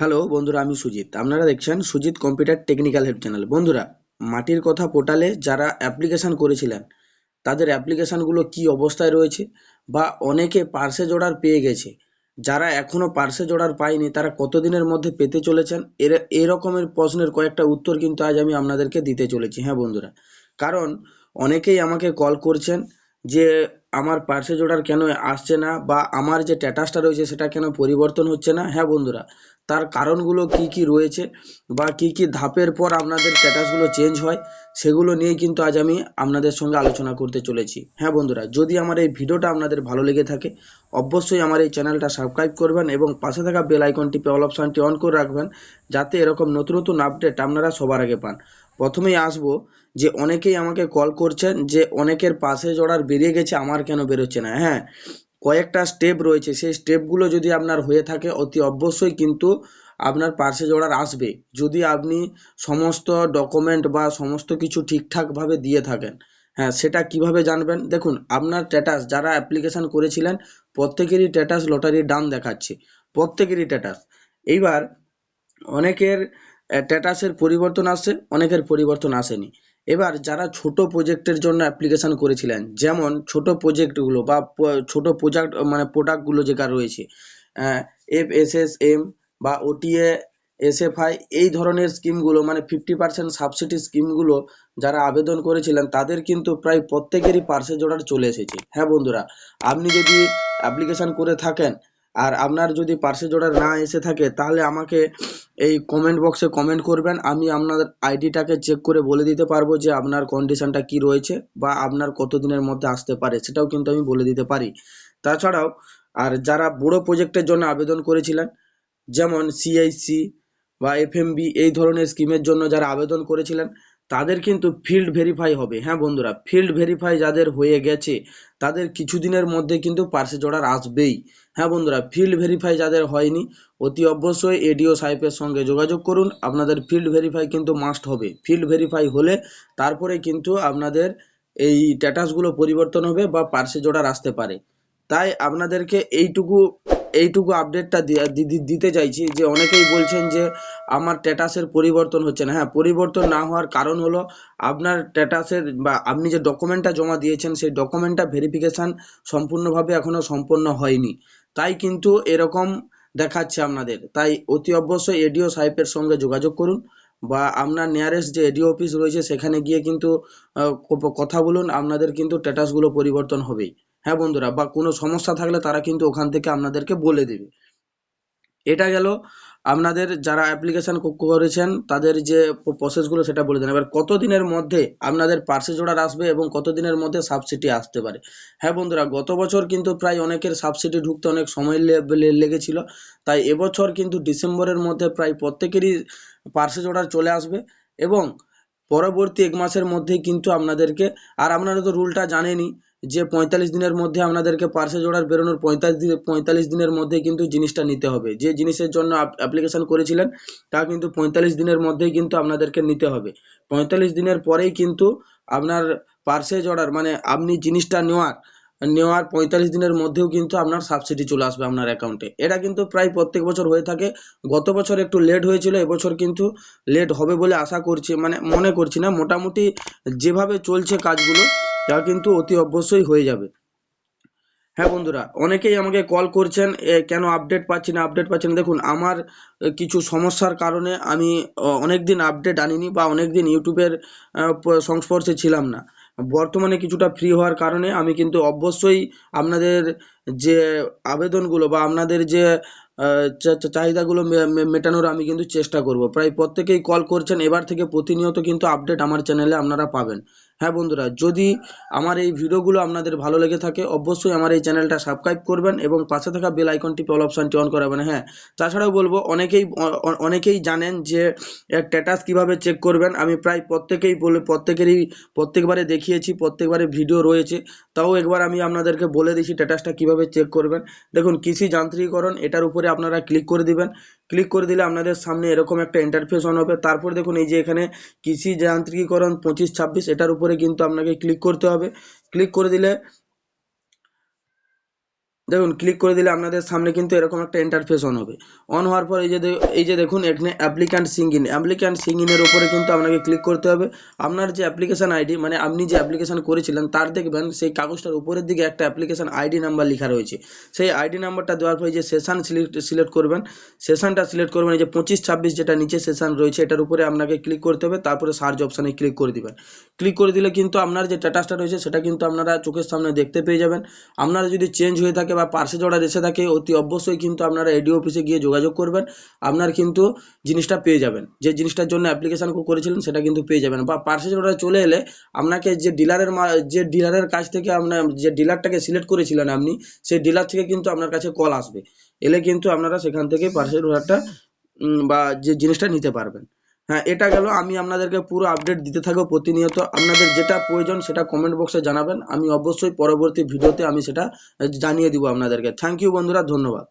Hello বন্ধুরা, আমি সুজিত। আপনারা দেখছেন Sujit computer technical help channel বন্ধুরা, মাটির কথা পোর্টালে যারা অ্যাপ্লিকেশান করেছিলেন, তাদের অ্যাপ্লিকেশানগুলো কি অবস্থায় রয়েছে বা অনেকে পার্সেজ জোড়ার পেয়ে গেছে? যারা এখনও পার্সেজ অর্ডার পায়নি, তারা কতদিনের মধ্যে পেতে চলেছেন? এর এরকমের প্রশ্নের কয়েকটা উত্তর কিন্তু আজ আমি আপনাদেরকে দিতে চলেছি। হ্যাঁ বন্ধুরা, কারণ অনেকেই আমাকে কল করছেন যে আমার পার্সেজ অর্ডার কেন আসছে না বা আমার যে স্ট্যাটাসটা রয়েছে সেটা কেন পরিবর্তন হচ্ছে না? হ্যাঁ বন্ধুরা, তার কারণগুলো কি কি রয়েছে বা কি কি ধাপের পর আপনাদের স্ট্যাটাসগুলো চেঞ্জ হয় সেগুলো নিয়ে কিন্তু আজ আমি আপনাদের সঙ্গে আলোচনা করতে চলেছি। হ্যাঁ বন্ধুরা, যদি আমার এই ভিডিওটা আপনাদের ভালো লেগে থাকে, অবশ্যই আমার এই চ্যানেলটা সাবস্ক্রাইব করবেন এবং পাশে থাকা বেল আইকন টিপে অল অপশানটি অন করে রাখবেন, যাতে এরকম নতুন নতুন আপডেট আপনারা সবার আগে পান। প্রথমেই আসব যে অনেকেই আমাকে কল করছেন যে অনেকের পাশে অর্ডার বেরিয়ে গেছে, আমার কেন বেরোচ্ছে না? হ্যাঁ কয়েকটা স্টেপ রয়েছে। সেই স্টেপগুলো যদি আপনার হয়ে থাকে, অতি অবশ্যই কিন্তু আপনার পার্সেজ অর্ডার আসবে। যদি আপনি সমস্ত ডকুমেন্ট বা সমস্ত কিছু ঠিকঠাকভাবে দিয়ে থাকেন হ্যাঁ সেটা কীভাবে জানবেন? দেখুন, আপনার স্ট্যাটাস যারা অ্যাপ্লিকেশান করেছিলেন, প্রত্যেকেরই স্ট্যাটাস লটারির ডান দেখাচ্ছে। প্রত্যেকেরই স্ট্যাটাস এইবার অনেকের স্ট্যাটাসের পরিবর্তন আসে অনেকের পরিবর্তন আসেনি। এবার যারা ছোট প্রজেক্টের জন্য অ্যাপ্লিকেশান করেছিলেন, যেমন ছোট প্রজেক্টগুলো বা ছোট প্রোজেক্ট মানে প্রোডাক্টগুলো যেটা রয়েছে এফ এস এস এম বা ওটিএ এসএফআই এই ধরনের স্কিমগুলো মানে ফিফটি পার্সেন্ট সাবসিডি স্কিমগুলো যারা আবেদন করেছিলেন, তাদের কিন্তু প্রায় প্রত্যেকেরই পার্সেজ অর্ডার চলে এসেছে। হ্যাঁ বন্ধুরা, আপনি যদি অ্যাপ্লিকেশান করে থাকেন আর আপনার যদি পার্সে অর্ডার না এসে থাকে, তাহলে আমাকে এই কমেন্ট বক্সে কমেন্ট করবেন। আমি আপনার আইডিটাকে চেক করে বলে দিতে পারব যে আপনার কন্ডিশনটা কি রয়েছে বা আপনার কত দিনের মধ্যে আসতে পারে, সেটাও কিন্তু আমি বলে দিতে পারি। তাছাড়াও, আর যারা বড় প্রজেক্টের জন্য আবেদন করেছিলেন, যেমন সিআইসি বা এফএমবি এই ধরনের স্কিমের জন্য যারা আবেদন করেছিলেন তাদের কিন্তু ফিল্ড ভেরিফাই হবে। হ্যাঁ বন্ধুরা ফিল্ড ভেরিফাই যাদের হয়ে গেছে, তাদের কিছুদিনের মধ্যে কিন্তু পার্সেজ অর্ডার আসবেই। হ্যাঁ বন্ধুরা ফিল্ড ভেরিফাই যাদের হয়নি, অতি অবশ্যই এডিও সাহেবের সঙ্গে যোগাযোগ করুন। আপনাদের ফিল্ড ভেরিফাই কিন্তু মাস্ট হবে। ফিল্ড ভেরিফাই হলে তারপরে কিন্তু আপনাদের এই স্ট্যাটাসগুলো পরিবর্তন হবে বা পার্সেজ অর্ডার আসতে পারে। তাই আপনাদেরকে এইটুকু এইটুকু আপডেটটা দিতে চাইছি যে অনেকেই বলছেন যে আমার স্ট্যাটাসের পরিবর্তন হচ্ছে না। হ্যাঁ পরিবর্তন না হওয়ার কারণ হলো আপনার স্ট্যাটাসের বা আপনি যে ডকুমেন্টটা জমা দিয়েছেন সেই ডকুমেন্টটা ভেরিফিকেশান সম্পূর্ণভাবে এখনও সম্পন্ন হয়নি। তাই কিন্তু এরকম দেখাচ্ছে আপনাদের। তাই অতি অবশ্যই এডিও সাহেবের সঙ্গে যোগাযোগ করুন বা আপনার নিয়ারেস্ট যে এডিও অফিস রয়েছে সেখানে গিয়ে কিন্তু কথা বলুন, আপনাদের কিন্তু স্ট্যাটাসগুলো পরিবর্তন হবেই। হ্যাঁ বন্ধুরা, বা কোনো সমস্যা থাকলে তারা কিন্তু ওখান থেকে আপনাদেরকে বলে দেবে। এটা গেল, আপনাদের যারা অ্যাপ্লিকেশান করেছেন, তাদের যে প্রসেসগুলো সেটা বলে দেন। এবার কত দিনের মধ্যে আপনাদের পার্সেজ অর্ডার আসবে এবং কত দিনের মধ্যে সাবসিডি আসতে পারে? হ্যাঁ বন্ধুরা, গত বছর কিন্তু প্রায় অনেকের সাবসিডি ঢুকতে অনেক সময় লেগেছিল। তাই এবছর কিন্তু ডিসেম্বরের মধ্যে প্রায় প্রত্যেকেরই পার্সেজ অর্ডার চলে আসবে এবং পরবর্তী এক মাসের মধ্যেই কিন্তু আপনাদেরকে, আর আপনারা তো রুলটা জানেনই যে পঁয়তাল্লিশ দিনের মধ্যে আপনাদেরকে পার্সেল অর্ডার বেরোনোর পঁয়তাল্লিশ দিন, পঁয়তাল্লিশ দিনের মধ্যে কিন্তু জিনিসটা নিতে হবে। যে জিনিসের জন্য অ্যাপ্লিকেশান করেছিলেন, তা কিন্তু পঁয়তাল্লিশ দিনের মধ্যেই কিন্তু আপনাদেরকে নিতে হবে। পঁয়তাল্লিশ দিনের পরেই কিন্তু আপনার পার্সেজ অর্ডার মানে আপনি জিনিসটা নেওয়ার নেওয়ার পঁয়তাল্লিশ দিনের মধ্যেও কিন্তু আপনার সাবসিডি চলে আসবে আপনার অ্যাকাউন্টে এটা কিন্তু প্রায় প্রত্যেক বছর হয়ে থাকে। গত বছর একটু লেট হয়েছিল, এবছর কিন্তু লেট হবে বলে আশা করছি মানে মনে করছি না। মোটামুটি যেভাবে চলছে কাজগুলো তা কিন্তু অতি অবশ্যই হয়ে যাবে। হ্যাঁ বন্ধুরা, অনেকেই আমাকে কল করছেন কেন আপডেট পাচ্ছি না আপডেট পাচ্ছি না। দেখুন, আমার কিছু সমস্যার কারণে আমি অনেক দিন আপডেট আনিনি বা অনেক দিন ইউটিউবের সংস্পর্শে ছিলাম না। বর্তমানে কিছুটা ফ্রি হওয়ার কারণে আমি কিন্তু অবশ্যই আপনাদের যে আবেদনগুলো বা আপনাদের যে চাহিদাগুলো মেটানোর আমি কিন্তু চেষ্টা করব। প্রায় প্রত্যেকেই কল করছেন, এবার থেকে প্রতিনিয়ত কিন্তু আপডেট আমার চ্যানেলে আপনারা পাবেন। হ্যাঁ বন্ধুরা, যদি আমার এই ভিডিওগুলো আপনাদের ভালো লেগে থাকে, অবশ্যই আমার এই চ্যানেলটা সাবস্ক্রাইব করবেন এবং পাশে থাকা বেল আইকনটি অল অপশানটি অন করাবেন হ্যাঁ। তাছাড়াও বলব, অনেকেই অনেকেই জানেন যে স্ট্যাটাস কীভাবে চেক করবেন। আমি প্রায় প্রত্যেকেই বলে, প্রত্যেকেরই, প্রত্যেকবারে দেখিয়েছি, প্রত্যেকবারে ভিডিও রয়েছে। তাও একবার আমি আপনাদেরকে বলে দিচ্ছি স্ট্যাটাসটা কীভাবে চেক করবেন। দেখুন, কৃষি যান্ত্রিকরণ এটার উপরে আপনারা ক্লিক করে দিবেন। ক্লিক করে দিলে আপনাদের সামনে এরকম একটা ইন্টারফেস অন হবে। তারপর দেখুন, এই যে এখানে কৃষি যান্ত্রিকীকরণ পঁচিশ ছাব্বিশ, এটার উপরে কিন্তু আপনাকে ক্লিক করতে হবে। ক্লিক করে দিলে দেখুন ক্লিক করে দিলে আপনাদের সামনে কিন্তু এরকম একটা ইন্টারফেস অন হবে। অন হওয়ার পর এই যে এই যে দেখুন, এখানে applicant sign in applicant sign ইনের উপরে কিন্তু আপনাকে ক্লিক করতে হবে। আপনার যে অ্যাপ্লিকেশন আইডি মানে আপনি যে অ্যাপ্লিকেশন করেছিলেন, তার দেখবেন সেই কাগজটার উপরের দিকে একটা অ্যাপ্লিকেশন আইডি নাম্বার লেখা রয়েছে। সেই আইডি নাম্বারটা দেওয়ার পরে যে সেশন সিলেক্ট সিলেক্ট করবেন সেশনটা সিলেক্ট করবেন, এই যে পঁচিশ ছাব্বিশ যেটা নিচে সেশন রয়েছে, এটার উপরে আপনাকে ক্লিক করতে হবে, তারপরে সার্চ অপশানে ক্লিক করে দিবেন। ক্লিক করে দিলে কিন্তু আপনার যে স্ট্যাটাসটা রয়েছে, সেটা কিন্তু আপনারা চোখের সামনে দেখতে পেয়ে যাবেন। আপনারা যদি চেঞ্জ হয়ে থাকে বা পার্সেজ অর্ডার এসে থাকে অতি অবশ্যই কিন্তু আপনারা এডিও অফিসে গিয়ে যোগাযোগ করবেন। আপনার কিন্তু জিনিসটা পেয়ে যাবেন। যে জিনিসটার জন্য অ্যাপ্লিকেশান করেছিলেন সেটা কিন্তু পেয়ে যাবেন বা পার্সেজ অর্ডার চলে এলে আপনাকে যে ডিলারের যে ডিলারের কাছ থেকে আপনার যে ডিলারটাকে সিলেক্ট করেছিলেন আপনি, সেই ডিলার থেকে কিন্তু আপনার কাছে কল আসবে। এলে কিন্তু আপনারা সেখান থেকে পার্সেল অর্ডারটা বা যে জিনিসটা নিতে পারবেন। হ্যাঁ এটা গেল। আমি আপনাদেরকে পুরো আপডেট দিতে থাকব প্রতিনিয়ত। আপনাদের যেটা প্রয়োজন সেটা কমেন্ট বক্সে জানাবেন। আমি অবশ্যই পরবর্তী ভিডিওতে আমি সেটা জানিয়ে দিব আপনাদেরকে। থ্যাংক ইউ বন্ধুরা, ধন্যবাদ।